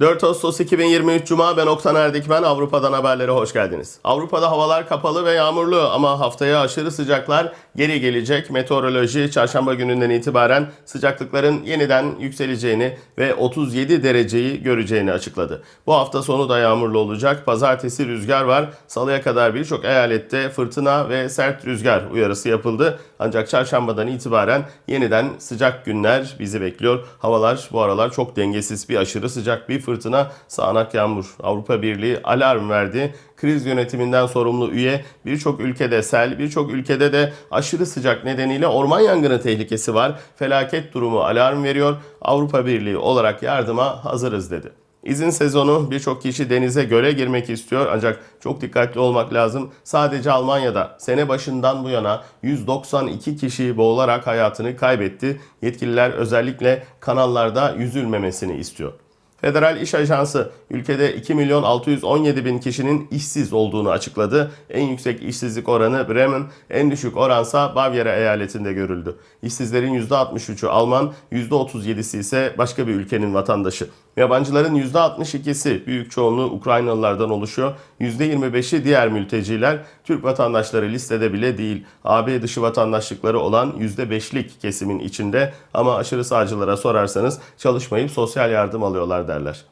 4 Ağustos 2023 Cuma ben Oktan Erdikmen Avrupa'dan haberlere hoş geldiniz. Avrupa'da havalar kapalı ve yağmurlu ama haftaya aşırı sıcaklar geri gelecek. Meteoroloji çarşamba gününden itibaren sıcaklıkların yeniden yükseleceğini ve 37 dereceyi göreceğini açıkladı. Bu hafta sonu da yağmurlu olacak. Pazartesi rüzgar var. Salıya kadar birçok eyalette fırtına ve sert rüzgar uyarısı yapıldı. Ancak çarşambadan itibaren yeniden sıcak günler bizi bekliyor. Havalar bu aralar çok dengesiz. Bir aşırı sıcak, bir fırtına, sağanak yağmur. Avrupa Birliği alarm verdi. Kriz yönetiminden sorumlu üye birçok ülkede sel, birçok ülkede de aşırı sıcak nedeniyle orman yangını tehlikesi var. Felaket durumu alarm veriyor. Avrupa Birliği olarak yardıma hazırız dedi. İzin sezonu birçok kişi denize göle girmek istiyor ancak çok dikkatli olmak lazım. Sadece Almanya'da sene başından bu yana 192 kişi boğularak hayatını kaybetti. Yetkililer özellikle kanallarda yüzülmemesini istiyor. Federal İş Ajansı ülkede 2 milyon 617 bin kişinin işsiz olduğunu açıkladı. En yüksek işsizlik oranı Bremen, en düşük oransa Bavyera eyaletinde görüldü. İşsizlerin %63'ü Alman, %37'si ise başka bir ülkenin vatandaşı. Yabancıların %62'si büyük çoğunluğu Ukraynalılardan oluşuyor. %25'i diğer mülteciler. Türk vatandaşları listede bile değil. AB dışı vatandaşlıkları olan %5'lik kesimin içinde ama aşırı sağcılara sorarsanız çalışmayıp sosyal yardım alıyorlar derler.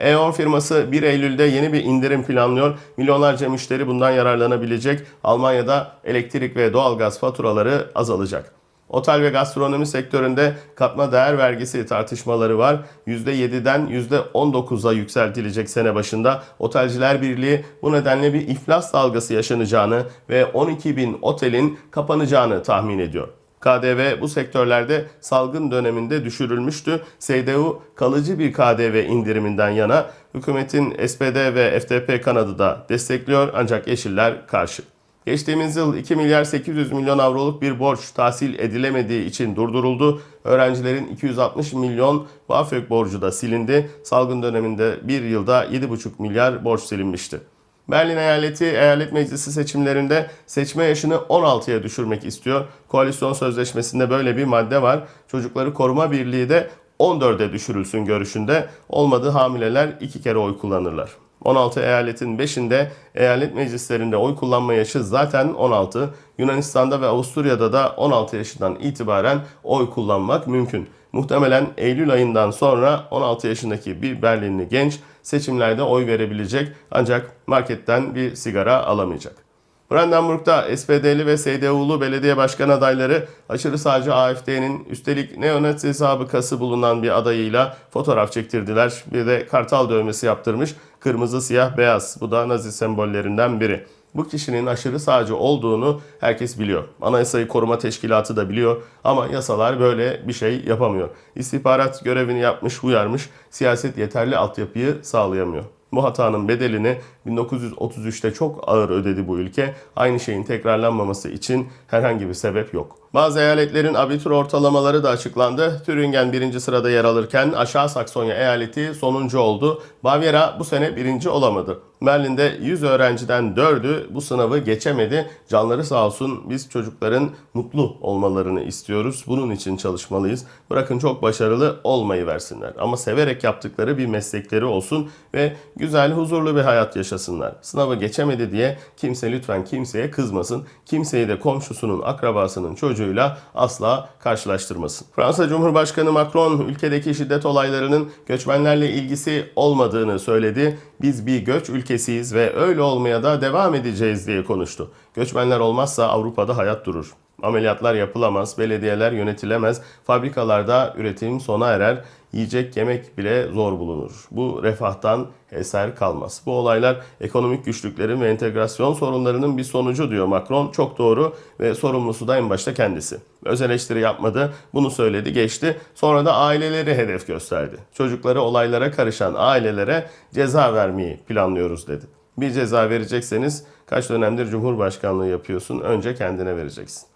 E.ON firması 1 Eylül'de yeni bir indirim planlıyor. Milyonlarca müşteri bundan yararlanabilecek. Almanya'da elektrik ve doğalgaz faturaları azalacak. Otel ve gastronomi sektöründe katma değer vergisi tartışmaları var. %7'den %19'a yükseltilecek sene başında. Otelciler Birliği bu nedenle bir iflas dalgası yaşanacağını ve 12 bin otelin kapanacağını tahmin ediyor. KDV bu sektörlerde salgın döneminde düşürülmüştü. SDU kalıcı bir KDV indiriminden yana hükümetin SPD ve FTP kanadı da destekliyor ancak Yeşiller karşı. Geçtiğimiz yıl 2 milyar 800 milyon avroluk bir borç tahsil edilemediği için durduruldu. Öğrencilerin 260 milyon BAföG borcu da silindi. Salgın döneminde bir yılda 7,5 milyar borç silinmişti. Berlin eyaleti eyalet meclisi seçimlerinde seçme yaşını 16'ya düşürmek istiyor. Koalisyon sözleşmesinde böyle bir madde var. Çocukları Koruma Birliği de 14'e düşürülsün görüşünde. Olmadı hamileler iki kere oy kullanırlar. 16 eyaletin 5'inde eyalet meclislerinde oy kullanma yaşı zaten 16. Yunanistan'da ve Avusturya'da da 16 yaşından itibaren oy kullanmak mümkün. Muhtemelen Eylül ayından sonra 16 yaşındaki bir Berlinli genç seçimlerde oy verebilecek ancak marketten bir sigara alamayacak. Brandenburg'da SPD'li ve SDU'lu belediye başkan adayları aşırı sağcı AFD'nin üstelik neonazi sabıkası bulunan bir adayıyla fotoğraf çektirdiler. Bir de kartal dövmesi yaptırmış. Kırmızı, siyah, beyaz. Bu da nazi sembollerinden biri. Bu kişinin aşırı sağcı olduğunu herkes biliyor. Anayasayı Koruma Teşkilatı da biliyor ama yasalar böyle bir şey yapamıyor. İstihbarat görevini yapmış, uyarmış, siyaset yeterli altyapıyı sağlayamıyor. Bu hatanın bedelini 1933'te çok ağır ödedi bu ülke. Aynı şeyin tekrarlanmaması için herhangi bir sebep yok. Bazı eyaletlerin abitur ortalamaları da açıklandı. Thüringen birinci sırada yer alırken Aşağı Saksonya eyaleti sonuncu oldu. Bavyera bu sene birinci olamadı. Berlin'de 100 öğrenciden 4'ü bu sınavı geçemedi. Canları sağ olsun biz çocukların mutlu olmalarını istiyoruz. Bunun için çalışmalıyız. Bırakın çok başarılı olmayı versinler. Ama severek yaptıkları bir meslekleri olsun ve güzel, huzurlu bir hayat yaşasınlar. Sınavı geçemedi diye kimse lütfen kimseye kızmasın. Kimseyi de komşusunun, akrabasının çocuğuyla asla karşılaştırmasın. Fransa Cumhurbaşkanı Macron ülkedeki şiddet olaylarının göçmenlerle ilgisi olmadığını söyledi. Biz bir göç ülkesiyiz ve öyle olmaya da devam edeceğiz diye konuştu. Göçmenler olmazsa Avrupa'da hayat durur. Ameliyatlar yapılamaz, belediyeler yönetilemez, fabrikalarda üretim sona erer, yiyecek yemek bile zor bulunur. Bu refahtan eser kalmaz. Bu olaylar ekonomik güçlüklerin ve entegrasyon sorunlarının bir sonucu diyor Macron. Çok doğru ve sorumlusu da en başta kendisi. Öz eleştiri yapmadı, bunu söyledi, geçti. Sonra da aileleri hedef gösterdi. Çocukları olaylara karışan ailelere ceza vermeyi planlıyoruz dedi. Bir ceza verecekseniz kaç dönemdir Cumhurbaşkanlığı yapıyorsun, önce kendine vereceksin.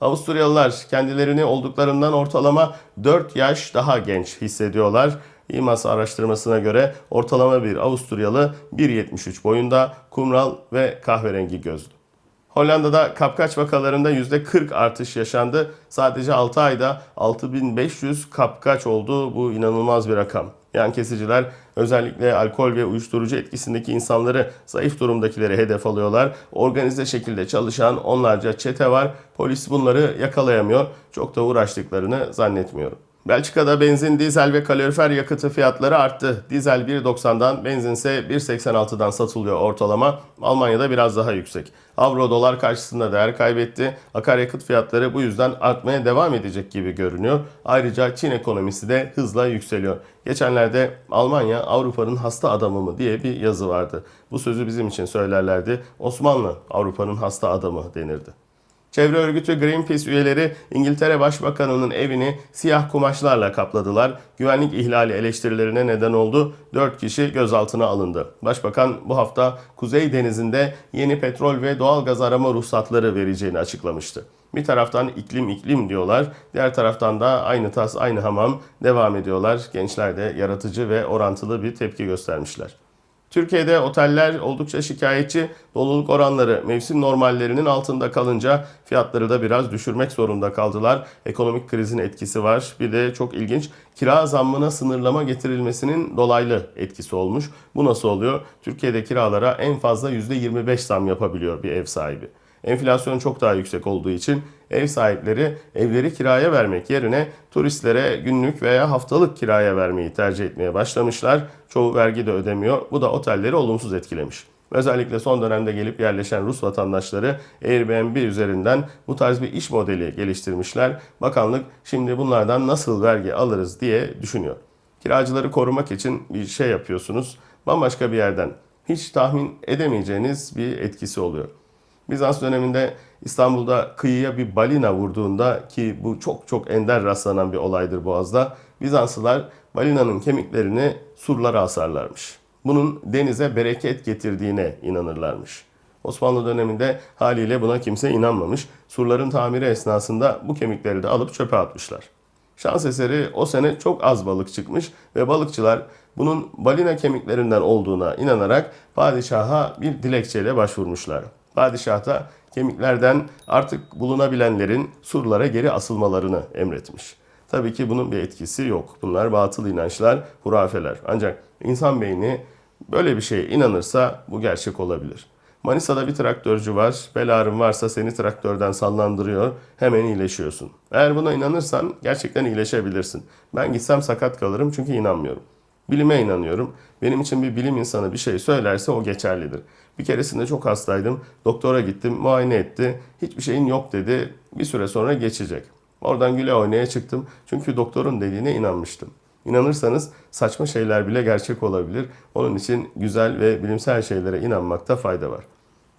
Avusturyalılar kendilerini olduklarından ortalama 4 yaş daha genç hissediyorlar. İMAS araştırmasına göre ortalama bir Avusturyalı 1.73 boyunda, kumral ve kahverengi gözlü. Hollanda'da kapkaç vakalarında %40 artış yaşandı. Sadece 6 ayda 6500 kapkaç oldu. Bu inanılmaz bir rakam. Yan kesiciler özellikle alkol ve uyuşturucu etkisindeki insanları, zayıf durumdakileri hedef alıyorlar. Organize şekilde çalışan onlarca çete var. Polis bunları yakalayamıyor. Çok da uğraştıklarını zannetmiyorum. Belçika'da benzin, dizel ve kalorifer yakıtı fiyatları arttı. Dizel 1.90'dan, benzin ise 1.86'dan satılıyor ortalama. Almanya'da biraz daha yüksek. Avro dolar karşısında değer kaybetti. Akaryakıt fiyatları bu yüzden artmaya devam edecek gibi görünüyor. Ayrıca Çin ekonomisi de hızla yükseliyor. Geçenlerde Almanya Avrupa'nın hasta adamı mı diye bir yazı vardı. Bu sözü bizim için söylerlerdi. Osmanlı Avrupa'nın hasta adamı denirdi. Çevre örgütü Greenpeace üyeleri İngiltere Başbakanı'nın evini siyah kumaşlarla kapladılar. Güvenlik ihlali eleştirilerine neden oldu. 4 kişi gözaltına alındı. Başbakan bu hafta Kuzey Denizi'nde yeni petrol ve doğal gaz arama ruhsatları vereceğini açıklamıştı. Bir taraftan iklim iklim diyorlar, diğer taraftan da aynı tas aynı hamam devam ediyorlar. Gençler de yaratıcı ve orantılı bir tepki göstermişler. Türkiye'de oteller oldukça şikayetçi. Doluluk oranları mevsim normallerinin altında kalınca fiyatları da biraz düşürmek zorunda kaldılar. Ekonomik krizin etkisi var. Bir de çok ilginç kira zammına sınırlama getirilmesinin dolaylı etkisi olmuş. Bu nasıl oluyor? Türkiye'de kiralara en fazla %25 zam yapabiliyor bir ev sahibi. Enflasyon çok daha yüksek olduğu için ev sahipleri evleri kiraya vermek yerine turistlere günlük veya haftalık kiraya vermeyi tercih etmeye başlamışlar. Çoğu vergi de ödemiyor. Bu da otelleri olumsuz etkilemiş. Özellikle son dönemde gelip yerleşen Rus vatandaşları Airbnb üzerinden bu tarz bir iş modeli geliştirmişler. Bakanlık şimdi bunlardan nasıl vergi alırız diye düşünüyor. Kiracıları korumak için bir şey yapıyorsunuz. Bambaşka bir yerden hiç tahmin edemeyeceğiniz bir etkisi oluyor. Bizans döneminde İstanbul'da kıyıya bir balina vurduğunda ki bu çok çok ender rastlanan bir olaydır Boğaz'da. Bizanslılar balinanın kemiklerini surlara asarlarmış. Bunun denize bereket getirdiğine inanırlarmış. Osmanlı döneminde haliyle buna kimse inanmamış. Surların tamiri esnasında bu kemikleri de alıp çöpe atmışlar. Şans eseri o sene çok az balık çıkmış ve balıkçılar bunun balina kemiklerinden olduğuna inanarak padişaha bir dilekçeyle başvurmuşlar. Padişah da kemiklerden artık bulunabilenlerin surlara geri asılmalarını emretmiş. Tabii ki bunun bir etkisi yok. Bunlar batıl inançlar, hurafeler. Ancak insan beyni böyle bir şeye inanırsa bu gerçek olabilir. Manisa'da bir traktörcü var. Bel ağrın varsa seni traktörden sallandırıyor. Hemen iyileşiyorsun. Eğer buna inanırsan gerçekten iyileşebilirsin. Ben gitsem sakat kalırım çünkü inanmıyorum. Bilime inanıyorum. Benim için bir bilim insanı bir şey söylerse o geçerlidir. Bir keresinde çok hastaydım. Doktora gittim, muayene etti. Hiçbir şeyin yok dedi. Bir süre sonra geçecek. Oradan güle oynaya çıktım. Çünkü doktorun dediğine inanmıştım. İnanırsanız saçma şeyler bile gerçek olabilir. Onun için güzel ve bilimsel şeylere inanmakta fayda var.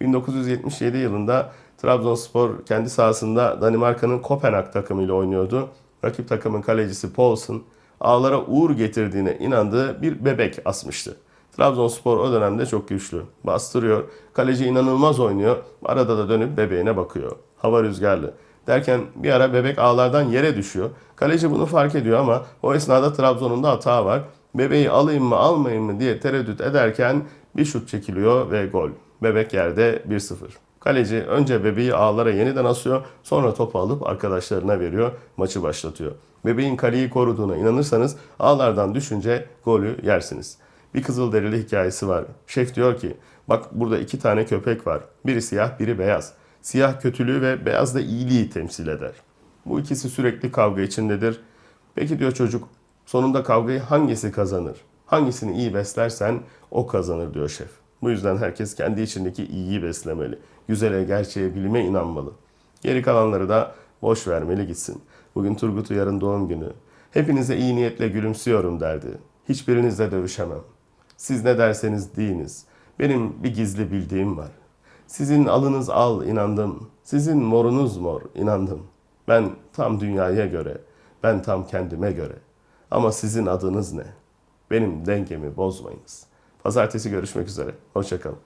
1977 yılında Trabzonspor kendi sahasında Danimarka'nın Kopenhag takımıyla oynuyordu. Rakip takımın kalecisi Paulsen ağlara uğur getirdiğine inandığı bir bebek asmıştı. Trabzonspor o dönemde çok güçlü. Bastırıyor. Kaleci inanılmaz oynuyor. Arada da dönüp bebeğine bakıyor. Hava rüzgarlı. Derken bir ara bebek ağlardan yere düşüyor. Kaleci bunu fark ediyor ama o esnada Trabzon'un da hata var. Bebeği alayım mı almayayım mı diye tereddüt ederken bir şut çekiliyor ve gol. Bebek yerde 1-0. Kaleci önce bebeği ağlara yeniden asıyor, sonra topu alıp arkadaşlarına veriyor, maçı başlatıyor. Bebeğin kaleyi koruduğuna inanırsanız ağlardan düşünce golü yersiniz. Bir Kızılderili hikayesi var. Şef diyor ki, bak burada iki tane köpek var. Biri siyah, biri beyaz. Siyah kötülüğü ve beyaz da iyiliği temsil eder. Bu ikisi sürekli kavga içindedir. Peki diyor çocuk, sonunda kavgayı hangisi kazanır? Hangisini iyi beslersen o kazanır diyor şef. Bu yüzden herkes kendi içindeki iyiyi beslemeli. Güzele, gerçeğe, bilime inanmalı. Geri kalanları da boş vermeli gitsin. Bugün Turgut Uyar'ın doğum günü. Hepinize iyi niyetle gülümsüyorum derdi. Hiçbirinizle dövüşemem. Siz ne derseniz deyiniz. Benim bir gizli bildiğim var. Sizin alınız al inandım. Sizin morunuz mor inandım. Ben tam dünyaya göre, ben tam kendime göre. Ama sizin adınız ne? Benim dengemi bozmayınız. Pazartesi görüşmek üzere. Hoşçakalın.